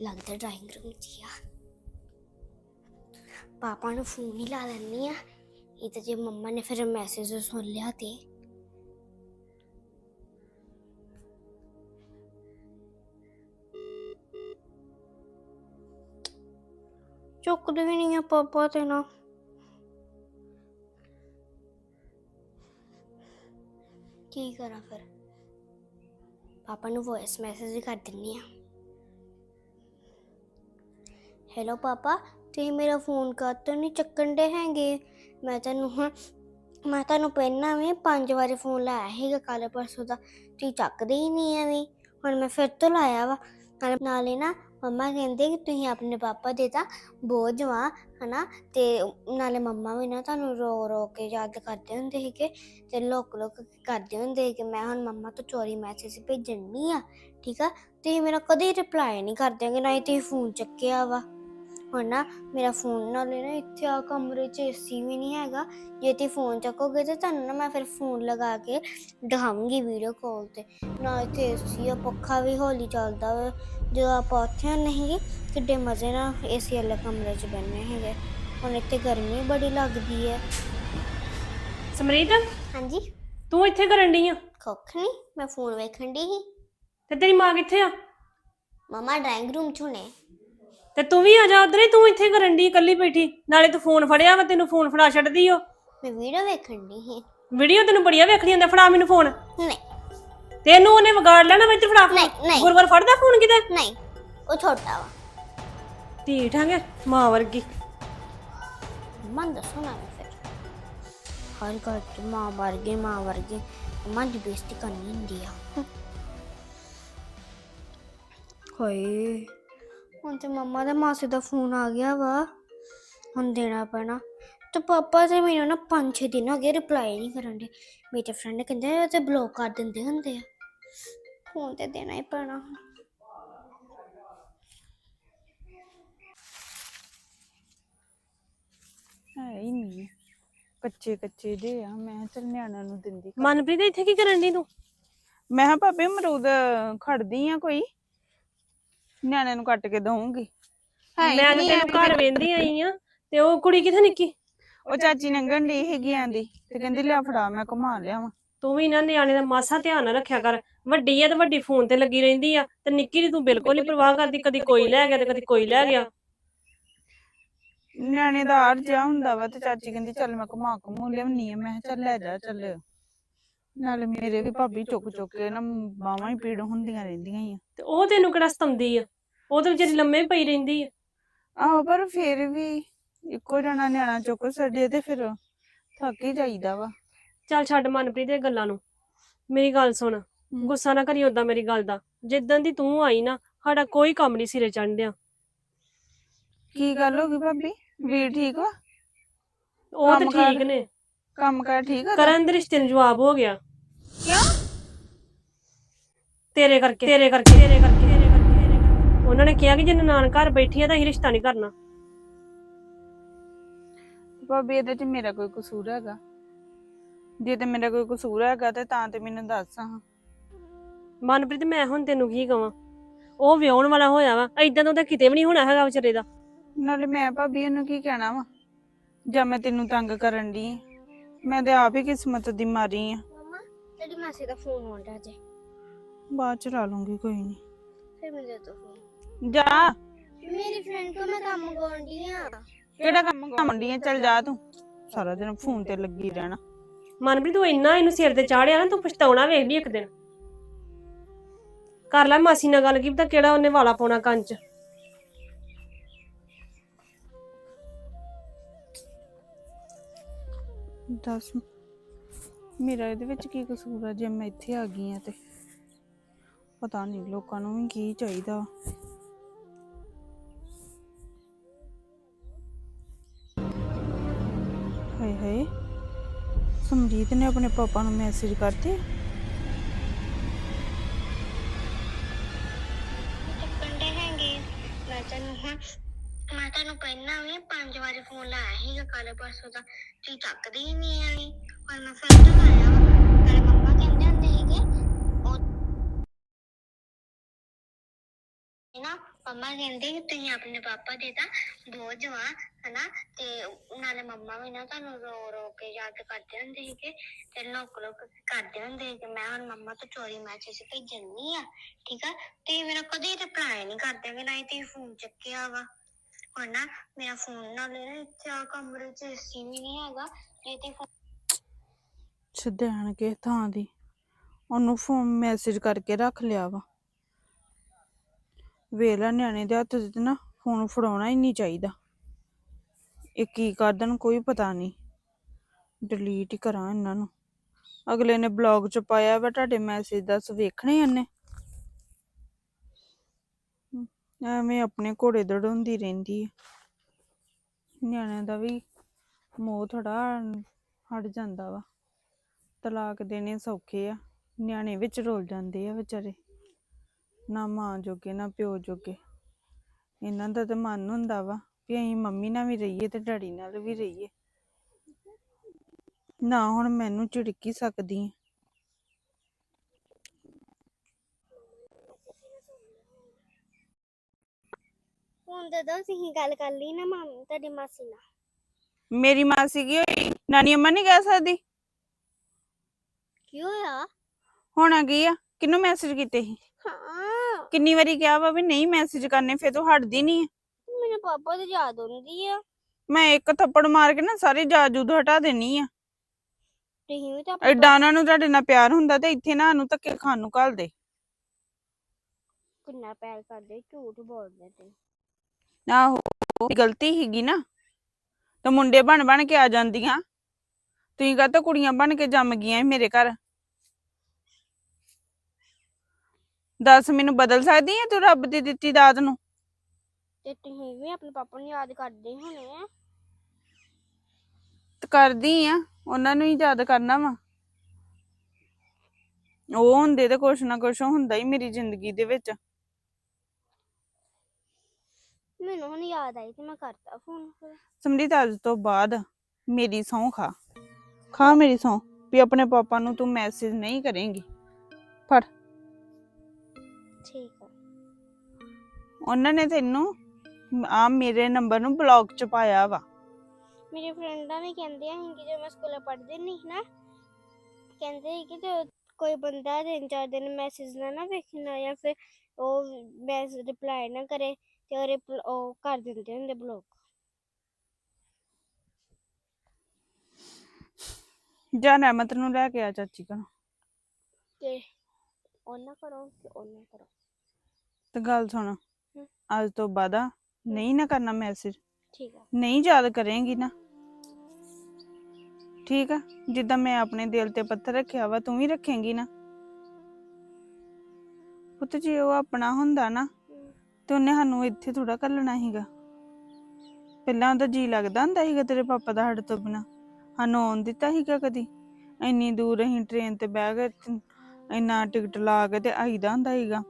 ਲੱਗਦਾ drawing room 'ਚ ਆ। ਪਾਪਾ ਨੂੰ ਫੋਨ ਹੀ ਲਾ ਲੈਂਦੀ ਆ। ਇਹ ਤਾਂ ਜੇ ਮੰਮਾ ਨੇ ਫਿਰ ਮੈਸੇਜ ਸੁਣ ਲਿਆ ਤੇ। ਚੁੱਕਦੇ ਵੀ ਨਹੀਂ ਆ ਪਾਪਾ ਤੇ ਨਾ। ਕੀ ਕਰਾਂ ਫਿਰ? ਪਾਪਾ ਨੂੰ ਵੌਇਸ ਮੈਸੇਜ ਕਰ ਦਿੰਨੀ ਆ। ਹੈਲੋ ਪਾਪਾ, ਤੁਸੀਂ ਮੇਰਾ ਫੋਨ ਕਰ ਤੋਂ ਨਹੀਂ ਚੱਕਣ ਦੇ ਹੈਗੇ? ਮੈਂ ਤੈਨੂੰ ਹੁਣ ਮੈਂ ਤੁਹਾਨੂੰ ਪਹਿਲਾਂ ਵੀ ਪੰਜ ਵਾਰੀ ਫੋਨ ਲਾਇਆ ਸੀਗਾ ਕੱਲ ਪਰਸੋਂ ਦਾ। ਤੁਸੀਂ ਚੱਕਦੇ ਹੀ ਨਹੀਂ ਐਵੇਂ। ਹੁਣ ਮੈਂ ਫਿਰ ਤੋਂ ਲਾਇਆ ਵਾ। ਨਾਲੇ- ਨਾਲੇ ਨਾ ਮੰਮਾ ਕਹਿੰਦੇ ਕਿ ਤੁਸੀਂ ਆਪਣੇ ਪਾਪਾ ਦੇ ਤਾਂ ਬੋਝ ਵਾ ਹਨਾ? ਤੇ ਨਾਲੇ ਮੰਮਾ ਵੀ ਨਾ ਤੁਹਾਨੂੰ ਰੋ ਰੋ ਕੇ ਯਾਦ ਕਰਦੇ ਹੁੰਦੇ ਸੀਗੇ ਤੇ ਲੋਕ ਲੋਕ ਕਰਦੇ ਹੁੰਦੇ ਸੀ ਕਿ ਮੈਂ ਹੁਣ ਮੰਮਾ ਤੋਂ ਚੋਰੀ ਮੈਸੇਜ ਭੇਜਣੀ ਆ, ਠੀਕ ਆ? ਤੁਸੀਂ ਮੇਰਾ ਕਦੇ ਰਿਪਲਾਈ ਨਹੀਂ ਕਰਦੇਗੇ ਨਾ ਹੀ ਤੁਸੀਂ ਫੋਨ ਚੱਕਿਆ ਵਾ। ਹੁਣ ਨਾ ਮੇਰਾ ਫੋਨ ਨਾ ਇੱਥੇ ਆ ਕਮਰੇ 'ਚ ਏਸੀ ਵੀ ਨਹੀਂ ਹੈਗਾ। ਜੇ ਤੁਸੀਂ ਫੋਨ ਚੱਕੋਗੇ ਤੇ ਤੁਹਾਨੂੰ ਨਾ ਮੈਂ ਫਿਰ ਫੋਨ ਲਗਾ ਕੇ ਦਿਖਾਵਾਂਗੀ ਵੀਡੀਓ ਕਾਲ ਤੇ। ਨਾ ਇੱਥੇ ਏਸੀ ਆ ਪੱਖਾ ਵੀ ਹੌਲੀ ਚੱਲਦਾ ਵਾ। ਜਦੋਂ ਆਪਾਂ ਉੱਥੇ ਨਹੀਂ ਕਿੱਡੇ ਮਜ਼ੇ ਨਾਲ ਏਸੀ ਵਾਲੇ ਕਮਰੇ 'ਚ ਬੈਠੇ ਹੈਗੇ। ਹੁਣ ਇੱਥੇ ਗਰਮੀ ਬੜੀ ਲੱਗਦੀ ਹੈ ਸਮਰੀਤ ਹਾਂਜੀ? ਤੂੰ ਇੱਥੇ ਕਰਨ ਡਈ ਆ? ਕੁੱਖ ਨਹੀਂ ਮੈਂ ਫੋਨ ਵੇਖਣ ਦੀ ਸੀ। ਤੇ ਤੇਰੀ ਮਾਂ ਕਿੱਥੇ ਆ? ਮਮਾ ਡਰਾਇੰਗ ਰੂਮ 'ਚ ਹੁਣੇ। ਤੇ ਤੂੰ ਵੀ ਆ ਜਾ ਉਧਰ ਹੀ ਤੂੰ ਇੱਥੇ ਕਰਨ ਡਈ ਇਕੱਲੀ ਬੈਠੀ। ਨਾਲੇ ਤੂੰ ਫੋਨ ਫੜਿਆ ਵਾ ਤੈਨੂੰ ਫੋਨ ਫੜਾ ਛੱਡਦੀ ਓ। ਮੈਂ ਵੀਡੀਓ ਵੇਖਣ ਦੀ ਸੀ। ਵੀਡੀਓ ਤੈਨੂੰ ਬੜੀਆਂ ਵੇਖਣੀ ਹੁੰਦਾ ਫੜਾ ਮੈਨੂੰ ਫੋਨ। ਨਹੀਂ। ਤੈਨੂੰ ਉਹਨੇ ਵਿਗਾੜ ਲੈਣਾ ਵਿੱਚ ਫੜਾ ਫੋਨ? ਨਹੀਂ, ਨਹੀਂ। ਗੁਰਗੁਰ ਫੜਦਾ ਫੋਨ ਕਿਤੇ? ਨਹੀਂ ਉਹ ਛੋਟਾ ਵਾ। ਢੀਠ ਆਂਗੇ ਮਾਂ ਵਰਗੀ। ਮਨ ਦੱਸੋ ਨਾ ਫਿਰ। ਹਰ ਘਰ ਚ ਮਾਂ ਵਰਗੇ ਮਾਂ ਵਰਗੇ ਮਾਂ ਦੀ ਬੇਇੱਜ਼ਤੀ ਕਰਨੀ ਹੁੰਦੀ ਆ। ਹੋਏ। ਹੁਣ ਤੇ ਮੰਮਾ ਦਾ ਮਾਸੀ ਦਾ ਫੋਨ ਆ ਗਿਆ ਵਾ। ਹੁਣ ਦੇਣਾ ਪੈਣਾ। ਤੇ ਪਾਪਾ ਤੇ ਮੈਨੂੰ ਨਾ 5-6 ਦਿਨ ਹੋ ਗਏ ਰਿਪਲਾਈ ਨਹੀਂ ਕਰਨ ਦੇ। ਮੇਰੇ ਫਰੈਂਡ ਕਹਿੰਦੇ ਇਹ ਤੇ ਬਲੌਕ ਕਰ ਦਿੰਦੇ ਹੁੰਦੇ ਆ। ਫੋਨ ਤੇ ਦੇਣਾ ਹੀ ਪੈਣਾ। ਹੈ ਹੀ ਨਹੀਂ। ਕੱਚੇ ਕੱਚੇ ਜੇ ਆ। ਮੈਂ ਚੱਲ ਨਿਆਣਿਆਂ ਨੂੰ ਦਿੰਦੀ ਮਨਪ੍ਰੀਤ ਇੱਥੇ ਕੀ ਕਰਨ ਡਈ ਤੂੰ? ਮੈਂ ਕਿਹਾ ਭਾਬੀ ਅਮਰੂਦ ਖੜਦੀ ਆ ਕੋਈ। ਨਿਆਣਿਆਂ ਨੂੰ ਕੱਟ ਕੇ ਦਊਂਗੀ। ਹੈ ਮੈਂ ਤਾਂ ਨਹੀਂ ਤੈਨੂੰ ਘਰ ਵੇਂਦੀ ਆਈ ਆ ਤੇ ਉਹ ਕੁੜੀ ਕਿੱਥੇ ਨਿੱਕੀ? ਉਹ ਚਾਚੀ ਨੰਗਣ ਦੀ ਹੈਗੀ ਆਂਦੀ ਤੇ ਕਹਿੰਦੀ ਲਿਆ ਫੜਾ ਮੈਂ ਘੁਮਾ ਲਿਆਵਾਂ ਤੂੰ ਵੀ ਨਾ ਨਿਆਣੇ ਦਾ ਮਾਸਾ ਧਿਆਨ ਨਾ ਰੱਖਿਆ ਕਰ। ਵੱਡੀ ਆ ਤੇ ਵੱਡੀ ਫੋਨ ਤੇ ਲੱਗੀ ਰਹਿੰਦੀ ਆ ਤੇ ਨਿੱਕੀ ਦੀ ਤੂੰ ਬਿਲਕੁਲ ਨਹੀਂ ਪਰਵਾਹ ਕਰਦੀ ਕਦੀ ਕੋਈ ਲੈ ਗਿਆ ਤੇ ਕਦੀ ਕੋਈ ਲੈ ਗਿਆ। ਨਿਆਣੇ ਦਾ ਆਰ ਜਿਹਾ ਹੁੰਦਾ ਵਾ ਤੇ ਚਾਚੀ ਕਹਿੰਦੀ ਚੱਲ ਮੈਂ ਘੁਮਾ ਘੁਮੂ ਲਿਆਉਣੀ ਆ ਮੈਂ ਕਿਹਾ ਚੱਲ ਲੈ ਜਾ ਚੱਲ। ਨਾਲੇ ਮੇਰੇ ਵੀ ਭਾਬੀ ਚੁੱਕ ਚੁੱਕ ਕੇ ਨਾ ਬਾਹਾਂ ਹੀ ਪੀੜ ਹੁੰਦੀਆਂ ਰਹਿੰਦੀਆਂ ਹੀ ਆ। ਤੇ ਉਹ ਤੈਨੂੰ ਕਿਹੜਾ ਸਤੰਦੀ ਆ? ਉਹ ਤੇ ਵਿਚਾਰੀ ਲੰਮੇ ਪਈ ਰਹਿੰਦੀ ਆ। ਆਹੋ ਪਰ ਫਿਰ ਵੀ ਇੱਕੋ ਜਣਾ ਨਿਆਣਾ ਚੁੱਕ ਛੱਡੇ ਤੇ ਫਿਰ ਥੱਕ ਹੀ ਜਾਈਦਾ ਵਾ। ਚੱਲ ਛੱਡ ਮਨਪ੍ਰੀਤ ਦੀਆਂ ਗੱਲਾਂ ਨੂੰ। ਮੇਰੀ ਗੱਲ ਸੁਣ ਗੁੱਸਾ ਨਾ ਕਰੀ ਓਦਾਂ ਮੇਰੀ ਗੱਲ ਦਾ। ਜਿੱਦਾਂ ਦੀ ਤੂੰ ਆਈ ਨਾ ਸਾਡਾ ਕੋਈ ਕੰਮ ਨਹੀਂ ਸਿਰੇ ਚੜ੍ਹਦਿਆ। ਕੀ ਗੱਲ ਹੋ ਗਈ ਭਾਬੀ? ਵੀਰ ਠੀਕ ਵਾ? ਉਹ ਤੇ? ਠੀਕ ਨੇ। ਕੰਮ ਕਾਰ ਠੀਕ ਆ ਕਰਨ ਦੇ ਰਿਸ਼ਤੇ ਨੂੰ ਜਵਾਬ ਹੋ ਗਿਆ। ਕਿਉਂ? ਤੇਰੇ ਕਰਕੇ ਤੇਰੇ ਕਰਕੇ ਤੇਰੇ ਕਰਕੇ ਤੇਰੇ ਕਰਕੇ ਤੇਰੇ ਕਰਕੇ। ਉਹਨਾਂ ਨੇ ਕਿਹਾ ਕਿ ਜੇ ਨਨਾਣ ਘਰ ਬੈਠੀ ਆ ਤਾਂ ਅਸੀਂ ਰਿਸ਼ਤਾ ਨਹੀਂ ਕਰਨਾ। ਭਾਬੀ ਇਹਦੇ ਚ ਮੇਰਾ ਕੋਈ ਕਸੂਰ ਹੈਗਾ? ਜੇ ਤੇ ਮੇਰਾ ਕੋਈ ਕਸੂਰ ਹੈਗਾ ਤੇ ਤਾਂ ਤੇ ਮੈਨੂੰ ਦੱਸ ਹਾਂ। ਮਨਪ੍ਰੀਤ ਮੈਂ ਹੁਣ ਤੈਨੂੰ ਕੀ ਕਵਾਂ? ਉਹ ਵਿਆਹਣ ਵਾਲਾ ਹੋਇਆ ਵਾ ਐਦਾਂ ਦਾ ਉਹਦਾ ਕਿਤੇ ਵੀ ਨਹੀਂ ਹੋਣਾ ਹੈਗਾ ਵਿਚਾਰੇ ਦਾ। ਨਾਲੇ ਮੈਂ ਭਾਬੀ ਇਹਨੂੰ ਕੀ ਕਹਿਣਾ ਵਾ? ਜਾਂ ਮੈਂ ਤੈਨੂੰ ਤੰਗ ਕਰਨ ਦੀ ਮੈਂ ਤੇ ਆਪ ਹੀ ਕਿਸਮਤ ਦੀ ਮਾਰੀ ਆ। ਤੇਰੀ ਮਾਸੀ ਦਾ ਫੋਨ ਆਉਂਦਾ ਜੇ। ਬਾਅਦ ਚ ਲਾ ਲੂੰਗੀ ਕੋਈ ਨਹੀਂ ਫਿਰ ਮੈਨੂੰ ਦੇ ਦੋ ਫੋਨ ਜਾ। ਮੇਰੀ ਫਰੈਂਡ ਕੋ ਮੈਂ ਕੰਮ ਕਰਦੀ ਆ। ਕਿਹੜਾ ਕੰਮ ਕਰਦੀ ਆ? ਚੱਲ ਜਾ ਤੂੰ। ਸਾਰਾ ਦਿਨ ਫੋਨ ਤੇ ਲੱਗੀ ਰਹਿਣਾ। ਮਨਪ੍ਰੀਤ ਤੂੰ ਇੰਨਾ ਇਹਨੂੰ ਸਿਰ ਤੇ ਚਾੜਿਆ ਨਾ ਤੂੰ ਪਛਤਾਉਣਾ ਵੇਖ ਲਈ ਇੱਕ ਦਿਨ। ਕਰ ਲੈ ਮਾਸੀ ਨਾਲ ਗੱਲ ਕੀ ਪਤਾ ਕਿਹੜਾ ਉਹਨੇ ਵਾਲਾ ਪਾਉਣਾ ਕੰਨ 'ਚ। ਦੱਸ। ਮੇਰਾ ਇਹਦੇ ਵਿੱਚ ਕੀ ਕਸੂਰ ਆ? ਜੇ ਮੈਂ ਇੱਥੇ ਆ ਗਈ ਆ ਤੇ ਪਤਾ ਨਹੀਂ ਲੋਕਾਂ ਨੂੰ ਵੀ ਕੀ ਚਾਹੀਦਾ। ਹਾਏ ਹਾਏ ਸਮਰੀਤ ਨੇ ਆਪਣੇ ਪਾਪਾ ਨੂੰ ਮੈਸੇਜ ਕਰਤੇ? ਚੱਕਣ ਦੇ ਮੈਂ ਤੈਨੂੰ ਪਹਿਲਾਂ ਵੀ ਪੰਜ ਵਾਰੀ ਫੋਨ ਲਾਇਆ ਸੀਗਾ ਕੱਲ ਪਰਸੋਂ ਦਾ। ਤੂੰ ਚੱਕਦੀ ਹੀ ਨਹੀਂ ਆਈ ਹੁਣ ਮੈਂ ਫਿਰ ਤੋਂ ਲਾਇਆ ਵਾ ਨਾਲੇ ਕਹਿੰਦੇ ਹੁੰਦੇ ਸੀਗੇ, ਉਹ ਨਾ ਮੰਮਾ ਕਹਿੰਦੇ ਕਿ ਤੁਸੀਂ ਆਪਣੇ ਪਾਪਾ ਦੇ ਤਾਂ ਬੋਝ ਵਾ ਹਨਾ? ਤੇ ਨਾਲੇ ਮੰਮਾ ਵੀ ਨਾ ਤੁਹਾਨੂੰ ਰੋ ਰੋ ਕੇ ਯਾਦ ਕਰਦੇ ਹੁੰਦੇ ਸੀਗੇ ਤੇ ਲੋਕ ਲੋਕ ਕਰਦੇ ਹੁੰਦੇ ਸੀ ਮੈਂ ਹੁਣ ਮੰਮਾ ਤੋਂ ਚੋਰੀ ਮੈਸੇਜ ਭੇਜਣੀ ਆ, ਠੀਕ ਆ? ਤੇ ਮੇਰਾ ਕਦੇ ਰਿਪਲਾਈ ਨਹੀਂ ਕਰਦੇ ਕਿ ਨਾ ਤੇ ਫੋਨ ਚੱਕਿਆ ਵਾ। ਹੁਣ ਨਾ ਮੇਰਾ ਫੋਨ ਨਾਲੇ ਨਾ ਇੱਥੇ ਆ ਕਮਰੇ 'ਚ ਏਸੀ ਵੀ ਨਹੀਂ ਹੈਗਾ ਤੇ ਤੇ ਛਦੈਣ ਕੇ ਥਾਂ ਦੀ। ਉਹਨੂੰ ਫੋਨ ਮੈਸੇਜ ਕਰਕੇ ਰੱਖ ਲਿਆ ਵਾ। ਵੇਲਾ ਨਿਆਣੇ ਦੇ ਹੱਥ 'ਚ ਨਾ ਫੋਨ ਫੜਾਉਣਾ ਹੀ ਨਹੀਂ ਚਾਹੀਦਾ। ਇਹ ਕੀ ਕਰਦਣ ਕੋਈ ਪਤਾ ਨਹੀਂ। ਡਿਲੀਟ ਹੀ ਕਰਾਂ ਇਹਨਾਂ ਨੂੰ। ਅਗਲੇ ਨੇ ਬਲੌਗ 'ਚ ਪਾਇਆ ਵਾ ਤੁਹਾਡੇ ਮੈਸੇਜ ਦੱਸ ਵੇਖਣੇ ਇਹਨੇ? ਐਵੇਂ ਆਪਣੇ ਘੋੜੇ ਦੜਾਉਂਦੀ ਰਹਿੰਦੀ ਹੈ ਨਿਆਣਿਆਂ ਦਾ ਵੀ ਮੋਹ ਥੋੜਾ ਹਟ ਜਾਂਦਾ ਵਾ। ਤਲਾਕ ਦੇਣੇ ਸੌਖੇ ਆ ਨਿਆਣੇ ਵਿੱਚ ਰੁੱਲ ਜਾਂਦੇ ਆ ਵਿਚਾਰੇ। ਨਾ ਮਾਂ ਜੋਗੇ ਨਾ ਪਿਓ ਜੋਗੇ। ਇਹਨਾਂ ਦਾ ਤਾਂ ਮਨ ਹੁੰਦਾ ਵਾ ਵੀ ਅਸੀਂ ਮੰਮੀ ਨਾਲ ਵੀ ਰਹੀਏ ਤੇ ਡੈਡੀ ਨਾਲ ਵੀ ਰਹੀਏ। ਨਾ ਹੁਣ ਮੈਨੂੰ ਝਿੜਕ ਸਕਦੀ ਹੁਣ ਜਦੋਂ ਤੁਸੀਂ ਗੱਲ ਕਰ ਲਈ ਨਾ ਮਾਂ ਤੁਹਾਡੀ ਮਾਸੀ ਨਾਲ। ਮੇਰੀ ਮਾਸੀ ਕੀ ਹੋਈ? ਨਾਨੀ ਅੰਮਾ ਨਹੀਂ ਕਹਿ ਸਕਦੀ? ਕੀ ਹੋਇਆ? ਹੋਣਾ ਕੀ ਆ। ਕਿਹਨੂੰ ਮੈਸੇਜ ਕੀਤੇ ਸੀ? ਹਾਂ। ਕਿੰਨੀ ਵਾਰੀ ਕਿਹਾ ਵਾ ਵੀ ਨਹੀਂ ਮੈਸੇਜ ਕਰਨੇ ਫਿਰ ਤੂੰ ਹਟਦੀ ਨਹੀਂ ਮੈਨੂੰ ਪਾਪਾ ਦੀ ਯਾਦ ਆਉਂਦੀ ਆ। ਮੈਂ ਇੱਕ ਥੱਪੜ ਮਾਰ ਕੇ ਨਾ ਸਾਰੀ ਜਾਜੂਦ ਹਟਾ ਦੇਣੀ ਆ। ਤੁਸੀਂ ਵੀ ਤਾਂ ਆਪਣੇ ਐਡਾ ਉਹਨਾਂ ਨੂੰ ਤੁਹਾਡੇ ਨਾਲ ਪਿਆਰ ਹੁੰਦਾ ਤੇ ਇੱਥੇ ਨਾ ਨੂੰ ਧੱਕੇ ਖਾਣ ਨੂੰ ਘੱਲ ਦੇ ਪਾਪਾ ਕਿੰਨਾ ਪਿਆਰ ਕਰਦੇ ਝੂਠ ਬੋਲਦੇ ਤੇ। ਆਹੋ ਗਲਤੀ ਹੀਗੀ ਨਾ। ਤੇ ਮੁੰਡੇ ਬਣ ਬਣ ਕੇ ਆ ਜਾਂਦੀਆਂ। ਤੁਸੀਂ ਕਹਤਾ ਕੁੜੀਆਂ ਬਣ ਕੇ ਜੰਮ ਗਈਆਂ ਸੀ ਮੇਰੇ ਘਰ। ਦੱਸ ਮੈਨੂੰ ਬਦਲ ਸਕਦੀ ਹੈ ਤੂੰ ਰੱਬ ਦੀ ਦਿੱਤੀ ਦਾਤ ਨੂੰ? ਤੇ ਤੁਸੀਂ ਵੀ ਆਪਣੇ ਪਾਪਾ ਨੂੰ ਯਾਦ ਕਰਦੇ ਹੋਣੇ ਆ। ਤੇ ਕਰਦੀ ਆ ਉਹਨਾਂ ਨੂੰ ਹੀ ਯਾਦ ਕਰਨਾ ਵਾ। ਉਹ ਹੁੰਦੇ ਤੇ ਕੁਛ ਨਾ ਕੁਛ ਹੁੰਦਾ ਹੀ ਮੇਰੀ ਜ਼ਿੰਦਗੀ ਦੇ ਵਿੱਚ। ਮੈਨੂੰ ਹੁਣ ਯਾਦ ਆਈ ਤੇ ਮੈਂ ਕਰਤਾ ਫੋਨ। ਫਿਰ ਸਮਰੀਤ ਅੱਜ ਤੋਂ ਬਾਅਦ ਮੇਰੀ ਸਹੁੰ ਖਾ। ਖਾ ਮੇਰੀ ਸਹੁੰ ਵੀ ਆਪਣੇ ਪਾਪਾ ਨੂੰ ਤੂੰ ਮੈਸੇਜ ਨਹੀਂ ਕਰੇਂਗੀ। ਫੜ। ਠੀਕ ਆ। ਉਹਨਾਂ ਨੇ ਤੈਨੂੰ ਆ ਮੇਰੇ ਨੰਬਰ ਨੂੰ ਬਲੌਕ ਚ ਪਾਇਆ ਵਾ। ਮੇਰੇ ਫਰੈਂਡਾਂ ਵੀ ਕਹਿੰਦੇ ਆ ਕਿ ਜਦੋਂ ਮੈਂ ਸਕੂਲੇ ਪੜ੍ਹਦੀ ਨਹੀਂ ਸੀ ਨਾ ਕਹਿੰਦੇ ਸੀ ਕਿ ਜੇ ਕੋਈ ਬੰਦਾ ਤਿੰਨ ਚਾਰ ਦਿਨ ਮੈਸੇਜ ਨਾ ਨਾ ਵੇਖਣਾ ਜਾਂ ਫਿਰ ਉਹ ਮੈਸੇਜ ਰਿਪਲਾਈ ਨਾ ਕਰੇ ਤੇ ਉਹ repl- ਉਹ ਕਰ ਦਿੰਦੇ ਹੁੰਦੇ ਬਲੌਕ ਜਾਂ ਰਹਿਮਤ ਨੂੰ ਲੈ ਕੇ ਆ ਚਾਚੀ ਘਰੋਂ। ਤੇ ਉਹਨਾਂ ਕਰੋ ਕਿ ਉਹਨਾਂ ਕਰੋ ਤੇ ਗੱਲ ਸੁਣ ਅੱਜ ਤੋਂ ਬਾਅਦ ਨਹੀਂ ਨਾ ਕਰਨਾ ਮੈਸੇਜ ਠੀਕ ਆ। ਨਹੀਂ ਯਾਦ ਕਰੇਂਗੀ ਨਾ। ਠੀਕ ਆ ਜਿੱਦਾਂ ਮੈਂ ਆਪਣੇ ਦਿਲ ਤੇ ਪੱਥਰ ਰੱਖਿਆ ਵਾ ਤੂੰ ਵੀ ਰੱਖੇਂਗੀ ਨਾ। ਪੁੱਤ ਜੇ ਉਹ ਆਪਣਾ ਹੁੰਦਾ ਨਾ ਤੇ ਉਹਨੇ ਸਾਨੂੰ ਇੱਥੇ ਥੋੜਾ ਘੱਲਣਾ ਸੀਗਾ। ਪਹਿਲਾਂ ਉਹਦਾ ਜੀ ਲੱਗਦਾ ਹੁੰਦਾ ਸੀਗਾ ਤੇਰੇ ਪਾਪਾ ਦਾ ਸਾਡੇ ਤੋਂ ਬਿਨਾ। ਸਾਨੂੰ ਆਉਣ ਦਿੱਤਾ ਸੀਗਾ ਕਦੀ? ਇੰਨੀ ਦੂਰ ਅਸੀਂ ਟ੍ਰੇਨ ਤੇ ਬਹਿ ਗਏ ਤੇ ਇੰਨਾ ਟਿਕਟ ਲਾ ਕੇ ਤੇ ਆਈਦਾ ਹੁੰਦਾ ਸੀਗਾ।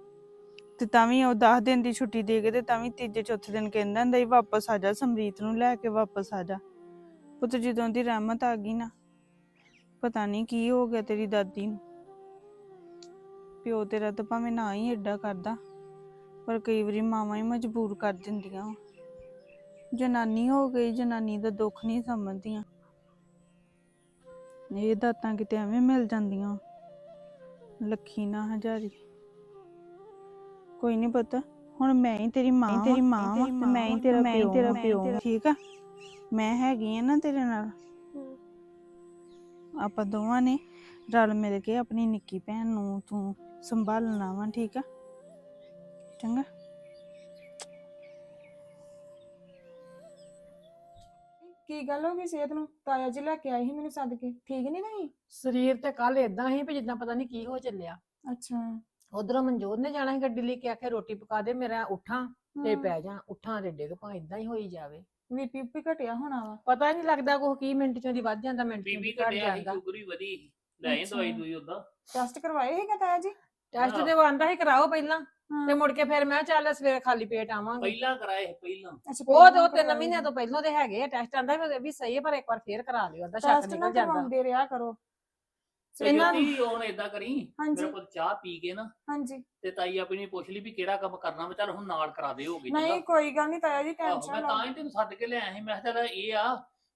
ਤੇ ਤਾਂ ਵੀ ਉਹ 10 ਦਿਨ ਦੀ ਛੁੱਟੀ ਦੇ ਕੇ ਤੇ ਤਾਂ ਵੀ ਤੀਜੇ ਚੌਥੇ ਦਿਨ ਕਹਿੰਦਾ ਹੁੰਦਾ ਸੀ, ਵਾਪਸ ਆ ਜਾ, ਸਮਰੀਤ ਨੂੰ ਲੈ ਕੇ ਵਾਪਸ ਆ ਜਾ। ਪੁੱਤ ਜਦੋਂ ਦੀ ਰਹਿਮਤ ਆ ਗਈ ਨਾ, ਪਤਾ ਨਹੀਂ ਕੀ ਹੋ ਗਿਆ ਤੇਰੀ ਦਾਦੀ ਨੂੰ। ਪਿਓ ਤੇਰਾ ਤਾਂ ਭਾਵੇਂ ਨਾ ਹੀ ਐਡਾ ਕਰਦਾ, ਪਰ ਕਈ ਵਾਰੀ ਮਾਵਾਂ ਹੀ ਮਜਬੂਰ ਕਰ ਦਿੰਦੀਆਂ ਜਨਾਨੀ ਹੋ ਗਈ, ਜਨਾਨੀ ਦਾ ਦੁੱਖ ਨਹੀਂ ਸਮਝਦੀਆਂ। ਇਹ ਦਾਤਾਂ ਕਿਤੇ ਐਵੇਂ ਮਿਲ ਜਾਂਦੀਆਂ। ਲੱਖੀ ਨਾ ਹਜ਼ਾਰੀ। ਕੋਈ ਨਹੀਂ ਪਤਾ ਹੁਣ ਮੈਂ ਹੀ ਤੇਰੀ ਮਾਂ ਤੇਰੀ ਮਾਂ ਤੇ ਮੈਂ ਹੀ ਤੇਰਾ ਪਿਓ ਤੇਰਾ ਪਿਓ ਠੀਕ ਆ? ਮੈਂ ਹੈਗੀ ਆ ਨਾ ਤੇਰੇ ਨਾਲ। ਆਪਾਂ ਦੋਵਾਂ ਨੇ ਰਲ ਮਿਲ ਕੇ ਆਪਣੀ ਨਿੱਕੀ ਭੈਣ ਨੂੰ ਤੂੰ ਸੰਭਾਲਣਾ ਵਾ ਠੀਕ ਆ? ਚੰਗਾ। ਕੀ ਗੱਲ ਹੋ ਗਈ ਸਿਹਤ ਨੂੰ? ਤਾਇਆ ਜੀ ਲੈ ਕੇ ਆਏ ਸੀ ਮੈਨੂੰ ਸੱਦ ਕੇ। ਠੀਕ ਨਹੀਂ ਨਹੀਂ ਸਰੀਰ ਤੇ ਕੱਲ ਇਦਾਂ ਹੀ ਵੀ ਜਿੱਦਾਂ ਪਤਾ ਨਹੀਂ ਕੀ ਹੋ ਚੱਲਿਆ। ਅੱਛਾ। ਉਧਰੋਂ ਮਨਜੋਤ ਨੇ ਜਾਣਾ ਸੀ ਗੱਡੀ ਲੈ ਕੇ ਆਖਿਆ ਰੋਟੀ ਪਕਾ ਦੇ ਮੇਰਾ ਉੱਠਾਂ ਤੇ ਪੈ ਜਾ। ਉੱਠਾਂ ਤੇ ਡਿੱਗ ਪਾ ਇਦਾਂ ਹੀ ਹੋਈ ਜਾਵੇ। ਬੀਪੀ ਵੀ ਘਟਿਆ ਹੋਣਾ ਵਾ। ਪਤਾ ਨਹੀਂ ਲੱਗਦਾ ਕੋ ਕੀ ਮਿੰਟ ਚੋਂ ਦੀ ਵੱਧ ਜਾਂਦਾ ਮਿੰਟ ਚੋਂ ਬੀਬੀ ਦੀ ਘਟ ਘਟਿਆ ਸੀ ਜਾਂਦਾ। ਸ਼ੂਗਰ ਵੀ ਵਧੀ ਸੀ। ਲੈ ਆਏ ਦਵਾਈ। ਦੂਈ ਉਦਾਂ। ਟੈਸਟ ਕਰਵਾਏ ਸੀਗਾ ਤਾਇਆ ਜੀ? ਟੈਸਟ ਤੇ ਉਹ ਆਂਦਾ ਸੀ ਕਰਾਓ ਪਹਿਲਾਂ। ਤੇ ਮੁੜ ਕੇ ਫਿਰ ਮੈਂ ਕਿਹਾ ਚੱਲ ਸਵੇਰੇ ਖਾਲੀ ਪੇਟ ਆਵਾਂਗੇ। ਪਹਿਲਾਂ ਕਰਾਏ ਪਹਿਲਾਂ। ਅੱਛਾ ਉਹ ਤੇ ਉਹ ਤਿੰਨ ਮਹੀਨਿਆਂ ਤੋਂ ਪਹਿਲਾਂ ਦੇ ਹੈਗੇ ਆ ਟੈਸਟ ਆਂਦਾ ਵੀ ਵੀ ਸਹੀ ਹੈ, ਪਰ ਇੱਕ ਵਾਰ ਫੇਰ ਕਰਾ ਲਿਓ ਉਹਦਾ ਸ਼ੱਕ ਟੈਸਟ ਨਾ ਨਿਕਲ ਜਾਂਦਾ। ਕਰਵਾਉਂਦੇ ਰਿਹਾ ਕਰੋ। ਤੇ ਇਹਨਾਂ ਨੂੰ ਜੋਤੀ ਹੁਣ ਏਦਾਂ ਕਰੀ ਹਾਂਜੀ। ਮੇਰੇ ਕੋਲ ਚਾਹ ਪੀ ਕੇ ਨਾ ਹਾਂਜੀ। ਤੇ ਤਾਈ ਆਪਣੀ ਨੂੰ ਪੁੱਛ ਲਈ ਵੀ ਕਿਹੜਾ ਕੰਮ ਕਰਨਾ ਵਾ ਚੱਲ ਹੁਣ ਨਾਲ ਕਰਾ ਦੇ ਹੋਗੇ ਨਹੀਂ ਕੋਈ ਗੱਲ ਨਹੀਂ ਤਾਇਆ ਜੀ ਆਹੋ ਟੈਨਸ਼ਨ ਮੈਂ ਲਓ ਤਾਂ ਹੀ ਤੈਨੂੰ ਸੱਦ ਕੇ ਲਿਆਇਆ ਸੀ ਮੈਂ ਕਿਹਾ ਚੱਲ ਇਹ ਆ